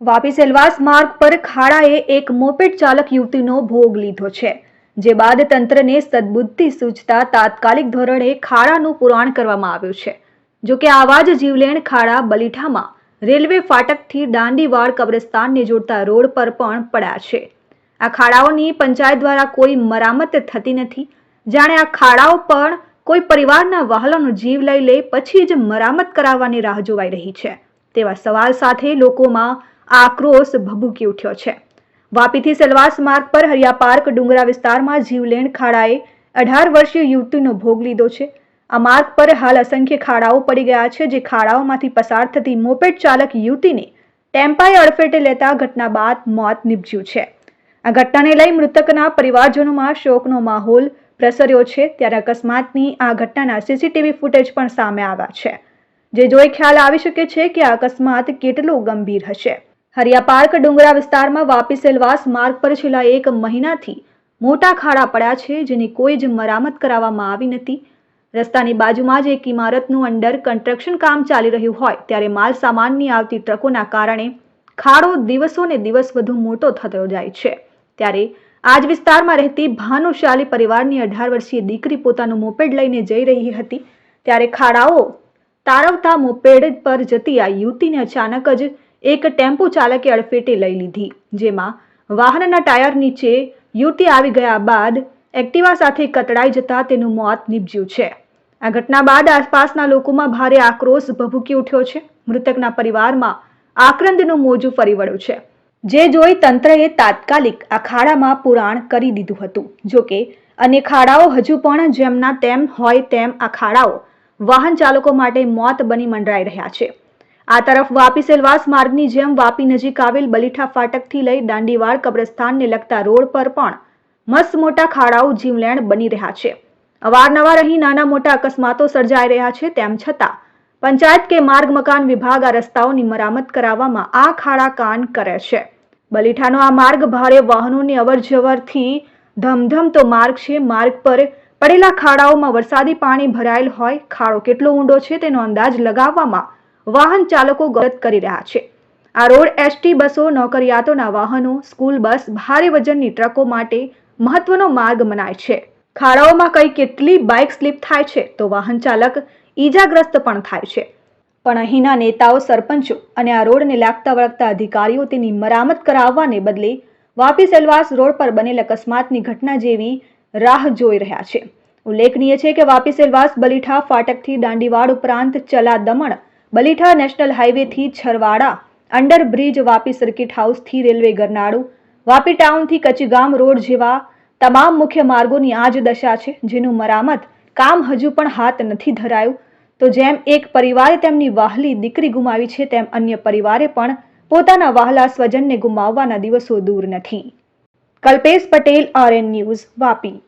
વાપી સેલવાસ માર્ગ પર ખાડાએ એક મોપેડ ચાલક યુવતીનો ભોગ લીધો છે, જે બાદ તંત્રને સદબુદ્ધિ સૂચતા તાત્કાલિક ધોરણે ખાડાનું પુરાણ કરવામાં આવ્યું છે. જો કે આવા જ જીવલેણ ખાડા બલીઠામાં રેલવે ફાટકથી દાંડીવાડ કબ્રસ્તાનને જોડતા રોડ પર પણ પડ્યા છે. આ ખાડાઓની પંચાયત દ્વારા કોઈ મરામત થતી નથી. જાણે આ ખાડાઓ પણ કોઈ પરિવારના વહાલાનો જીવ લઈ લે, પછી જ મરામત કરાવવાની રાહ જોવાઈ રહી છે. તેવા સવાલ સાથે લોકોમાં આક્રોશ ભભૂકી ઉઠ્યો છે. વાપીથી સેલવાસ માર્ગ પર હરિયા પાર્ક, ડુંગરા વિસ્તારમાં જીવલેણ ખાડાએ અઢાર વર્ષીય યુવતીનો ભોગ લીધો છે. આ માર્ગ પર હાલ અસંખ્ય ખાડાઓ પડી ગયા છે, જે ખાડાઓમાંથી પસાર થતી મોપેડ ચાલક યુવતીને ટેમ્પાએ અડફેટે લેતા ઘટના બાદ મોત નીપજ્યું છે. આ ઘટનાને લઈ મૃતકના પરિવારજનોમાં શોકનો માહોલ પ્રસર્યો છે, ત્યારે અકસ્માતની આ ઘટનાના સીસીટીવી ફૂટેજ પણ સામે આવ્યા છે. જે જોઈ ખ્યાલ આવી શકે છે કે આ અકસ્માત કેટલો ગંભીર હશે. હરિયા પાર્ક ડુંગરા વિસ્તારમાં વાપી સેલવાસ માર્ગ પર છેલ્લા એક મહિનાથી મોટા ખાડા પડ્યા છે, જેની કોઈ જ મરામત કરાવવામાં આવી નથી. રસ્તાની બાજુમાં જ એક ઇમારતનું અંડર કન્સ્ટ્રક્શન કામ ચાલી રહ્યું હોય, ત્યારે માલ સામાનની આવતી ટ્રકોના કારણે ખાડો દિવસો ને દિવસ વધુ મોટો થતો જાય છે. ત્યારે આજ વિસ્તારમાં રહેતી ભાનુશાલી પરિવારની અઢાર વર્ષીય દીકરી પોતાનું મોપેડ લઈને જઈ રહી હતી. ત્યારે ખાડાઓ તારવતા મોપેડ પર જતી આ યુવતીને અચાનક જ એક ટેમ્પો ચાલકે અડફેટે લઈ લીધી, જેમાં વાહનના ટાયર નીચે યુવતી આવી ગયા બાદ એક્ટિવા સાથે કતડાઈ જતા તેનું મોત નીપજ્યું છે. આ ઘટના બાદ આસપાસના લોકોમાં ભારે આક્રોશ ભભૂકી ઉઠ્યો છે. મૃતકના પરિવારમાં આક્રંદનું મોજું ફરી વળ્યું છે. જે જોઈ તંત્રએ તાત્કાલિક આ ખાડામાં પુરાણ કરી દીધું હતું. જોકે અને ખાડાઓ હજુ પણ જેમના તેમ હોય તેમ આ ખાડાઓ વાહન ચાલકો માટે મોત બની મંડરાઈ રહ્યા છે. આ તરફ વાપી સેલવાસ માર્ગની જેમ વાપી નજીક આવેલ બલીઠા ફાટકથી લઈ દાંડીવાડ કબ્રસ્તાનને લગતા રોડ પર પણ મસ્ત મોટા ખાડાઓ જીવલેણ બની રહ્યા છે. અવારનવાર અહીં નાના મોટા અકસ્માતો સર્જાઈ રહ્યા છે, તેમ છતાં પંચાયત કે માર્ગ મકાન વિભાગ આ રસ્તાઓની મરામત કરાવવામાં આ ખાડા કાન કરે છે. બલીઠાનો આ માર્ગ ભારે વાહનોની અવરજવરથી ધમધમતો માર્ગ છે, માર્ગ પર પડેલા ખાડાઓમાં વરસાદી પાણી ભરાયેલ હોય, ખાડો કેટલો ઊંડો છે તેનો અંદાજ લગાવવામાં વાહન ચાલકો ગત કરી રહ્યા છે. આ રોડ એસટી બસો, નોકરિયાતોના વાહનો, સ્કૂલ બસ, ભારે વજનની ટ્રકો માટે મહત્વનો માર્ગ મનાય છે. ખાડાઓમાં કઈ કેટલી બાઇક સ્લીપ થાય છે તો વાહન ચાલક ઈજાગ્રસ્ત પણ થાય છે. પણ અહીંના નેતાઓ, સરપંચો અને આ રોડને લાગતા વળગતા અધિકારીઓ તેની મરામત કરાવવાને બદલે વાપી સેલવાસ રોડ પર બનેલ અકસ્માતની ઘટના જેવી રાહ જોઈ રહ્યા છે. ઉલ્લેખનીય છે કે વાપી સેલવાસ બલીઠા ફાટકથી દાંડીવાડ ઉપરાંત Chala Daman Balitha national હાઈવેથી Chharwada under bridge Vapi circuit હાઉસથી railway ગરનાળું. વાપી ટાઉનથી કચીગામ રોડ જેવા તમામ મુખ્ય માર્ગોની આ જ દશા છે, જેનું મરામત કામ હજુ પણ હાથ નથી ધરાયું. તો જેમ એક પરિવારે તેમની વહાલી દીકરી ગુમાવી છે, તેમ અન્ય પરિવારે પણ પોતાના વહાલા સ્વજનને ગુમાવવાના દિવસો દૂર નથી. Kalpesh Patel, R N news, Vapi.